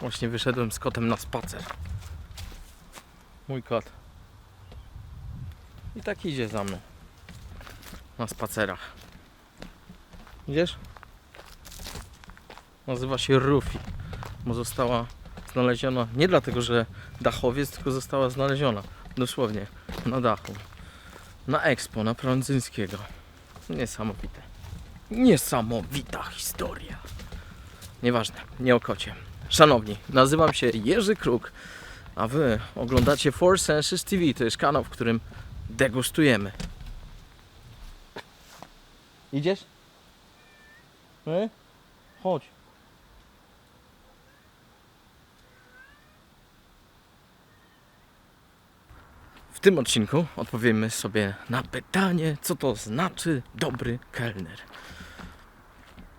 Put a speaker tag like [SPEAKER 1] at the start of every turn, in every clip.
[SPEAKER 1] Właśnie wyszedłem z kotem na spacer. Mój kot. I tak idzie za mną. Na spacerach. Idziesz? Nazywa się Rufi. Bo została znaleziona nie dlatego, że dachowiec, tylko została znaleziona dosłownie na dachu. Na Expo, na Prądzyńskiego. Niesamowite. Niesamowita historia. Nieważne, nie o kocie. Szanowni, nazywam się Jerzy Kruk, a wy oglądacie Four Senses TV. To jest kanał, w którym degustujemy. Idziesz? Nie? Chodź. Tym odcinku odpowiemy sobie na pytanie, co to znaczy dobry kelner.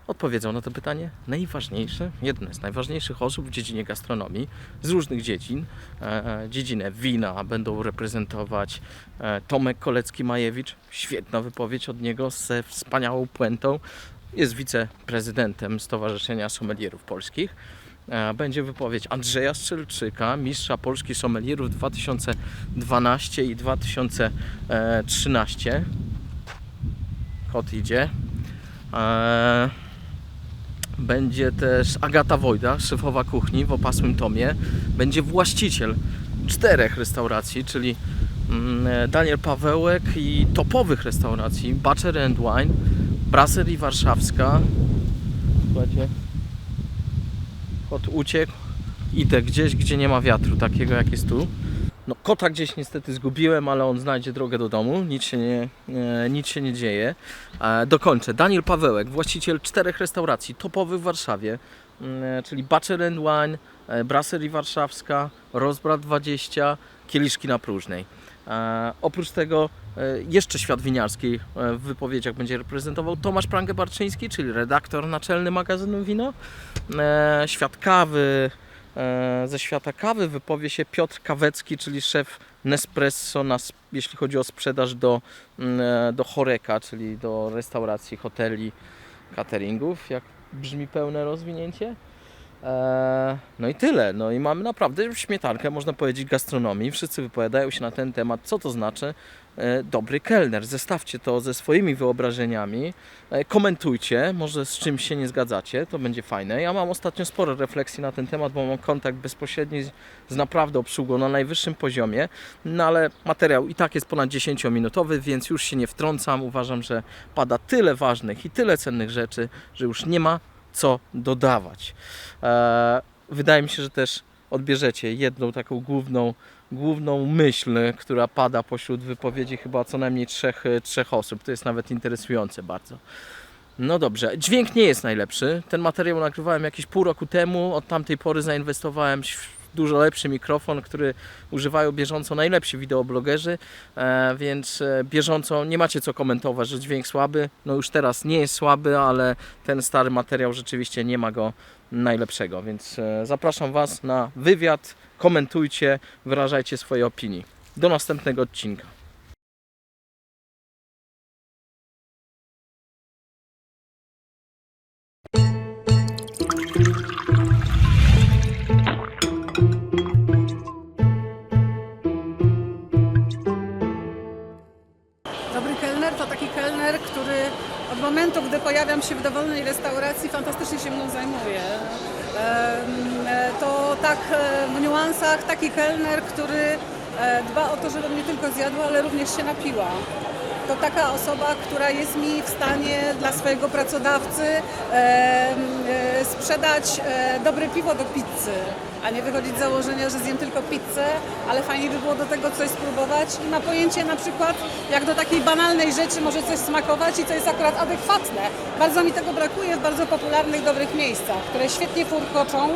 [SPEAKER 1] Odpowiedzą na to pytanie najważniejsze, jedne z najważniejszych osób w dziedzinie gastronomii z różnych dziedzin. E, dziedzinę wina będą reprezentować e, Tomek Kolecki-Majewicz. Świetna wypowiedź od niego ze wspaniałą puentą. Jest wiceprezydentem Stowarzyszenia Sommelierów Polskich. E, Będzie wypowiedź Andrzeja Strzelczyka, mistrza Polski Sommelierów 2012 i 2013. Kot idzie. E, Będzie też Agata Wojda, szefowa kuchni w opasłym tomie. Będzie właściciel czterech restauracji, czyli mm, Daniel Pawełek i topowych restauracji Butcher and Wine, Brasserie Warszawska. Słuchajcie, kot uciekł. Idę gdzieś, gdzie nie ma wiatru, takiego jak jest tu. No, kota gdzieś niestety zgubiłem, ale on znajdzie drogę do domu. Nic się nie, e, nic się nie dzieje. E, dokończę. Daniel Pawełek, właściciel czterech restauracji topowych w Warszawie, mm, czyli Butcher and Wine, e, Brasserie Warszawska, Rozbrat 20, Kieliszki na Próżnej. E, oprócz tego e, jeszcze świat winiarski e, w wypowiedziach będzie reprezentował Tomasz Prange-Barczyński, czyli redaktor naczelny magazynu Wino. Świat kawy, ze świata kawy wypowie się Piotr Kawecki, czyli szef Nespresso, na, jeśli chodzi o sprzedaż do, mm, do Choreka, czyli do restauracji, hoteli, cateringów. Jak brzmi pełne rozwinięcie? E, No i tyle. No i mamy naprawdę śmietankę, można powiedzieć, gastronomii. Wszyscy wypowiadają się na ten temat, co to znaczy e, dobry kelner. Zestawcie to ze swoimi wyobrażeniami. E, Komentujcie, może z czymś się nie zgadzacie, to będzie fajne. Ja mam ostatnio sporo refleksji na ten temat, bo mam kontakt bezpośredni z naprawdę obsługą na najwyższym poziomie. No ale materiał i tak jest ponad 10-minutowy, więc już się nie wtrącam. Uważam, że pada tyle ważnych i tyle cennych rzeczy, że już nie ma co dodawać. E, wydaje mi się, że też odbierzecie jedną taką główną, główną myśl, która pada pośród wypowiedzi chyba co najmniej trzech, trzech osób. To jest nawet interesujące bardzo. No dobrze, dźwięk nie jest najlepszy. Ten materiał nagrywałem jakieś pół roku temu. Od tamtej pory zainwestowałem dużo lepszy mikrofon, który używają bieżąco najlepsi wideoblogerzy, e, więc e, bieżąco nie macie co komentować, że dźwięk słaby. No już teraz nie jest słaby, ale ten stary materiał rzeczywiście nie ma go najlepszego, więc e, zapraszam Was na wywiad, komentujcie, wyrażajcie swoje opinie. Do następnego odcinka.
[SPEAKER 2] Pojawiam się w dowolnej restauracji, fantastycznie się mną zajmuje. To tak e, w niuansach taki kelner, który e, dba o to, żebym nie tylko zjadła, ale również się napiła. To taka osoba, która jest mi w stanie dla swojego pracodawcy e, sprzedać e, dobre piwo do pizzy, a nie wychodzić z założenia, że zjem tylko pizzę, ale fajnie by było do tego coś spróbować i ma pojęcie na przykład, jak do takiej banalnej rzeczy może coś smakować i co jest akurat adekwatne. Bardzo mi tego brakuje w bardzo popularnych, dobrych miejscach, które świetnie furkoczą,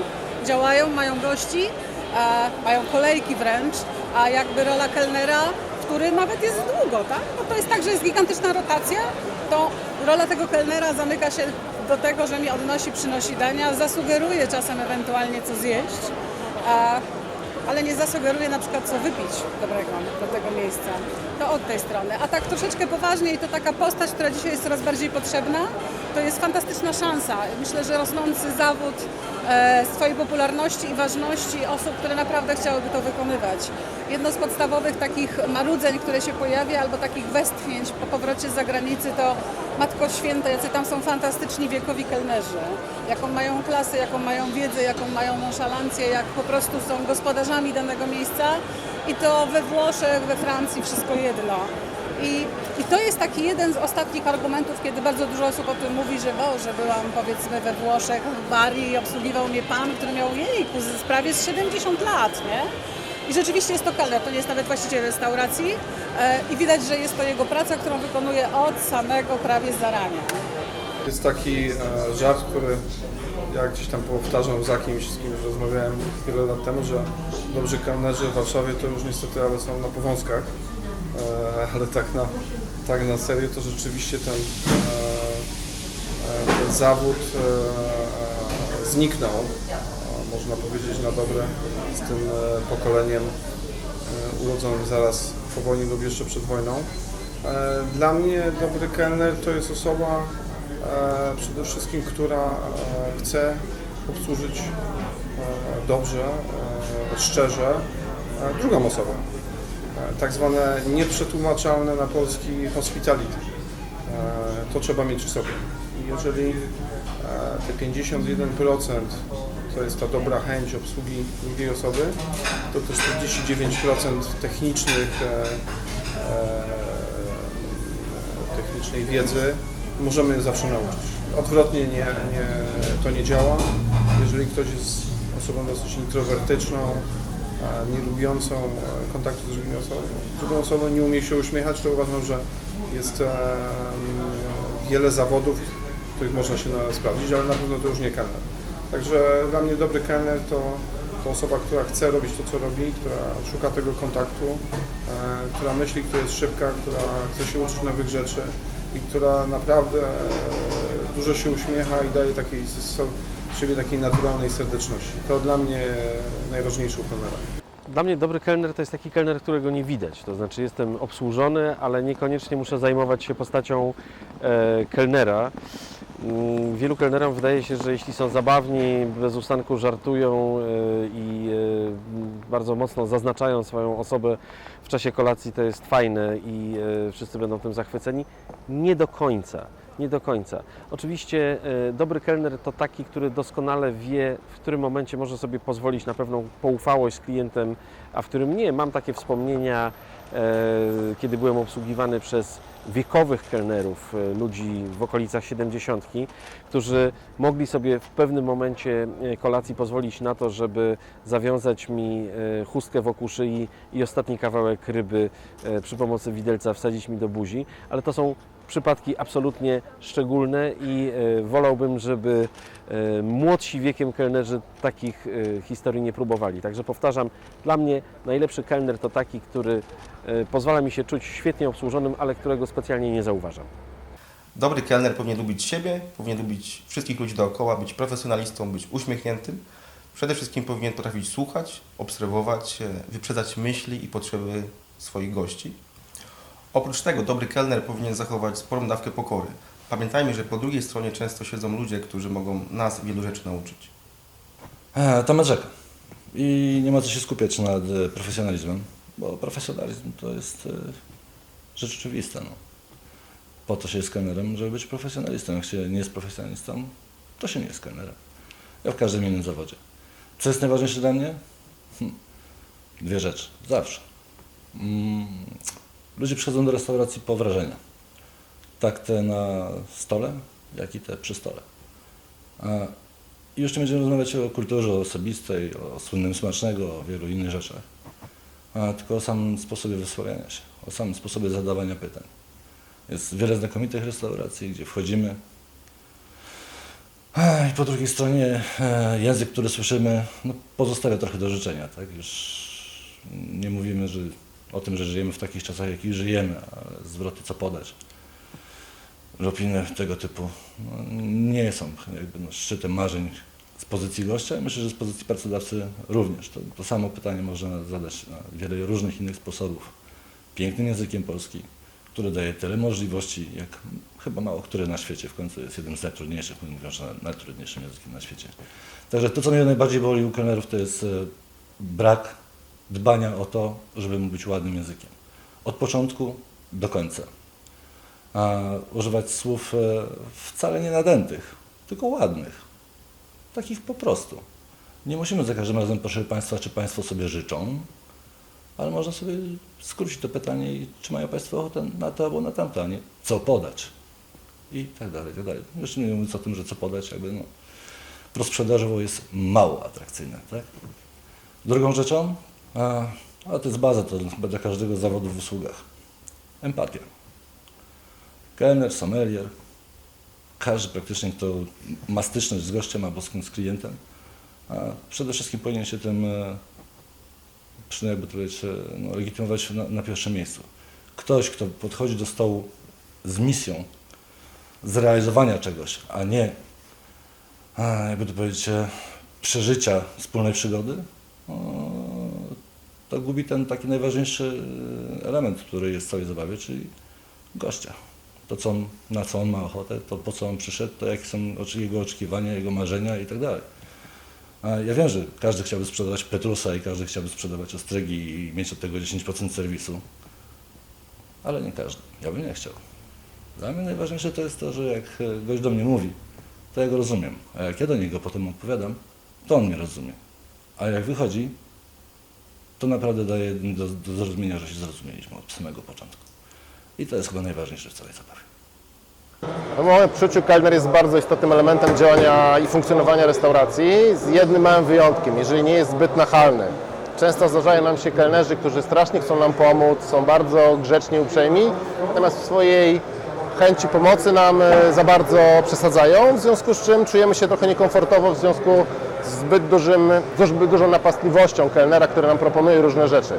[SPEAKER 2] działają, mają gości, mają kolejki wręcz, a jakby rola kelnera, który nawet jest długo, tak? Bo to jest tak, że jest gigantyczna rotacja, to rola tego kelnera zamyka się do tego, że mi odnosi, przynosi dania, zasugeruje czasem ewentualnie co zjeść. E, ale nie zasugeruję na przykład co wypić dobrego do tego miejsca. To od tej strony. A tak troszeczkę poważniej, to taka postać, która dzisiaj jest coraz bardziej potrzebna, to jest fantastyczna szansa. Myślę, że rosnący zawód swojej popularności i ważności osób, które naprawdę chciałyby to wykonywać. Jedno z podstawowych takich marudzeń, które się pojawia, albo takich westchnięć po powrocie z zagranicy, to Matko Święta, jacy tam są fantastyczni wiekowi kelnerzy. Jaką mają klasę, jaką mają wiedzę, jaką mają nonszalancję, jak po prostu są gospodarzami danego miejsca. I to we Włoszech, we Francji wszystko jedno. I to jest taki jeden z ostatnich argumentów, kiedy bardzo dużo osób o tym mówi, że o, że byłam powiedzmy we Włoszech, w Bari i obsługiwał mnie pan, który miał jejku, prawie z 70 lat, nie? I rzeczywiście jest to kelner, to nie jest nawet właściciel restauracji e, i widać, że jest to jego praca, którą wykonuje od samego prawie zarania.
[SPEAKER 3] Jest taki e, żart, który ja gdzieś tam powtarzam za kimś, z kim rozmawiałem wiele lat temu, że dobrzy kelnerzy w Warszawie to już niestety ale są na powązkach, e, ale tak na, tak na serio to rzeczywiście ten, e, e, ten zawód e, zniknął, można powiedzieć na dobre, z tym pokoleniem urodzonym zaraz po wojnie lub jeszcze przed wojną. Dla mnie dobry kelner to jest osoba przede wszystkim, która chce obsłużyć dobrze, szczerze drugą osobę. Tak zwane nieprzetłumaczalne na polski hospitality. E, To trzeba mieć w sobie. Jeżeli e, te 51% to jest ta dobra chęć obsługi drugiej osoby, to te 49% technicznych e, technicznej wiedzy możemy zawsze nauczyć. Odwrotnie nie, nie, to nie działa. Jeżeli ktoś jest osobą dosyć introwertyczną, nie lubiącą e, kontaktu z drugimi osobami, drugą osobą nie umie się uśmiechać, to uważam, że jest e, wiele zawodów, których można się sprawdzić, ale na pewno to już nie kelner. Także dla mnie dobry kelner to, to osoba, która chce robić to, co robi, która szuka tego kontaktu, e, która myśli, która jest szybka, która chce się uczyć nowych rzeczy i która naprawdę dużo się uśmiecha i daje takiej z siebie takiej naturalnej serdeczności. To dla mnie najważniejsze u kelnera.
[SPEAKER 4] Dla mnie dobry kelner to jest taki kelner, którego nie widać. To znaczy jestem obsłużony, ale niekoniecznie muszę zajmować się postacią e, kelnera. Mm, Wielu kelnerom wydaje się, że jeśli są zabawni, bez ustanku żartują e, i e, bardzo mocno zaznaczają swoją osobę w czasie kolacji, to jest fajne i e, wszyscy będą tym zachwyceni. Nie do końca. Nie do końca. Oczywiście dobry kelner to taki, który doskonale wie, w którym momencie może sobie pozwolić na pewną poufałość z klientem, a w którym nie. Mam takie wspomnienia, kiedy byłem obsługiwany przez wiekowych kelnerów, e, ludzi w okolicach 70, którzy mogli sobie w pewnym momencie e, kolacji pozwolić na to, żeby zawiązać mi e, chustkę wokół szyi i ostatni kawałek ryby przy pomocy widelca wsadzić mi do buzi, ale to są przypadki absolutnie szczególne i e, wolałbym, żeby e, młodsi wiekiem kelnerzy takich e, historii nie próbowali. Także powtarzam, dla mnie najlepszy kelner to taki, który pozwala mi się czuć świetnie obsłużonym, ale którego specjalnie nie zauważam.
[SPEAKER 5] Dobry kelner powinien lubić siebie, powinien lubić wszystkich ludzi dookoła, być profesjonalistą, być uśmiechniętym. Przede wszystkim powinien potrafić słuchać, obserwować, wyprzedzać myśli i potrzeby swoich gości. Oprócz tego dobry kelner powinien zachować sporą dawkę pokory. Pamiętajmy, że po drugiej stronie często siedzą ludzie, którzy mogą nas wielu rzeczy nauczyć.
[SPEAKER 6] E, Temat rzeka. I nie ma co się skupiać nad e, profesjonalizmem, bo profesjonalizm to jest e, rzecz oczywista. No. Po to się jest kelnerem, żeby być profesjonalistą. Jak się nie jest profesjonalistą, to się nie jest kelnerem. Ja w każdym innym zawodzie. Co jest najważniejsze dla mnie? Hm. Dwie rzeczy. Zawsze. Mm. Ludzie przychodzą do restauracji po wrażenia. Tak te na stole, jak i te przy stole. I nie będziemy rozmawiać o kulturze osobistej, o słynnym smacznego, o wielu innych rzeczach, tylko o samym sposobie wysławiania się, o samym sposobie zadawania pytań. Jest wiele znakomitych restauracji, gdzie wchodzimy i po drugiej stronie e, język, który słyszymy, no, pozostawia trochę do życzenia. Tak? Już nie mówimy że, o tym, że żyjemy w takich czasach, jakich żyjemy, ale zwroty co podać lub inne tego typu no, nie są jakby no, szczytem marzeń z pozycji gościa myślę, że z pozycji pracodawcy również. To, to samo pytanie można zadać na wiele różnych innych sposobów. Pięknym językiem polskim, który daje tyle możliwości, jak chyba mało który na świecie. W końcu jest jednym z najtrudniejszych, mówiąc, że najtrudniejszym językiem na świecie. Także to, co mnie najbardziej boli u kelnerów, to jest e, brak dbania o to, żeby być ładnym językiem. Od początku do końca. Używać słów e, wcale nie nadętych, tylko ładnych. Takich po prostu. Nie musimy za każdym razem, proszę Państwa, czy Państwo sobie życzą, ale można sobie skrócić to pytanie i czy mają Państwo ochotę na to albo na tamto, a nie co podać. I tak dalej, i tak dalej. Już nie mówiąc o tym, że co podać, jakby no, prosprzedażowo jest mało atrakcyjne, tak? Drugą rzeczą, a, a to jest baza, to chyba dla każdego zawodu w usługach. Empatia. Kelner, sommelier, każdy praktycznie, kto ma styczność z gościem albo z, z klientem, a przede wszystkim powinien się tym, e, przynajmniej by powiedzieć, e, no, legitymować na, na pierwszym miejscu. Ktoś, kto podchodzi do stołu z misją zrealizowania czegoś, a nie, jakby to powiedzieć, e, przeżycia wspólnej przygody, o, to gubi ten taki najważniejszy e, element, który jest w całej zabawie, czyli gościa. To, co on, na co on ma ochotę, to po co on przyszedł, to jakie są jego oczekiwania, jego marzenia i tak dalej. Ja wiem, że każdy chciałby sprzedawać Petrusa i każdy chciałby sprzedawać Ostrygi i mieć od tego 10% serwisu, ale nie każdy. Ja bym nie chciał. Dla mnie najważniejsze to jest to, że jak e, gość do mnie mówi, to ja go rozumiem, a jak ja do niego potem odpowiadam, to on mnie rozumie. A jak wychodzi, to naprawdę daje do, do zrozumienia, że się zrozumieliśmy od samego początku. I to jest chyba najważniejsze w całej zabawie.
[SPEAKER 7] W moim poczuciu kelner jest bardzo istotnym elementem działania i funkcjonowania restauracji, z jednym małym wyjątkiem, jeżeli nie jest zbyt nachalny. Często zdarzają nam się kelnerzy, którzy strasznie chcą nam pomóc, są bardzo grzeczni, uprzejmi, natomiast w swojej chęci pomocy nam e, za bardzo przesadzają, w związku z czym czujemy się trochę niekomfortowo w związku zbyt, dużym, zbyt dużą napastliwością kelnera, który nam proponuje różne rzeczy.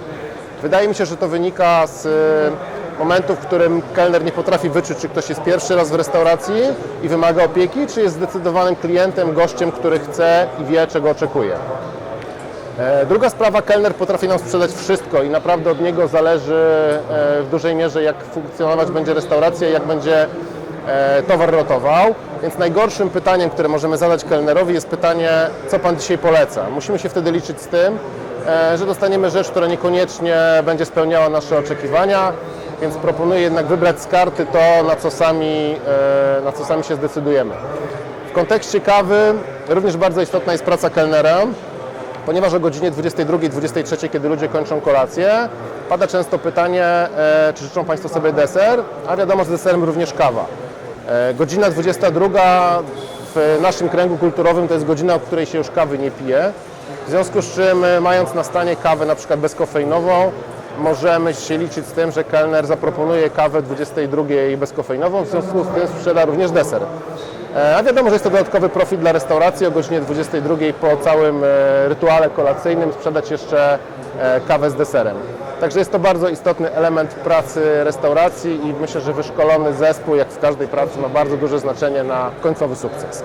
[SPEAKER 7] Wydaje mi się, że to wynika z e, momentu, w którym kelner nie potrafi wyczuć, czy ktoś jest pierwszy raz w restauracji i wymaga opieki, czy jest zdecydowanym klientem, gościem, który chce i wie, czego oczekuje. E, Druga sprawa, kelner potrafi nam sprzedać wszystko i naprawdę od niego zależy e, w dużej mierze, jak funkcjonować będzie restauracja jak będzie towar rotował. Więc najgorszym pytaniem, które możemy zadać kelnerowi jest pytanie, co Pan dzisiaj poleca? Musimy się wtedy liczyć z tym, e, że dostaniemy rzecz, która niekoniecznie będzie spełniała nasze oczekiwania, więc proponuję jednak wybrać z karty to, na co sami, e, na co sami się zdecydujemy. W kontekście kawy również bardzo istotna jest praca kelnera ponieważ o godzinie 22-23, kiedy ludzie kończą kolację, pada często pytanie, e, czy życzą Państwo sobie deser, a wiadomo, z deserem również kawa. E, godzina 22 w naszym kręgu kulturowym to jest godzina, o której się już kawy nie pije. W związku z czym, e, mając na stanie kawę na przykład bezkofeinową, możemy się liczyć z tym, że kelner zaproponuje kawę 22 bezkofeinową, w związku z tym sprzeda również deser. E, A wiadomo, że jest to dodatkowy profit dla restauracji o godzinie 22 po całym rytuale kolacyjnym sprzedać jeszcze kawę z deserem. Także jest to bardzo istotny element pracy restauracji i myślę, że wyszkolony zespół, jak w każdej pracy, ma bardzo duże znaczenie na końcowy sukces.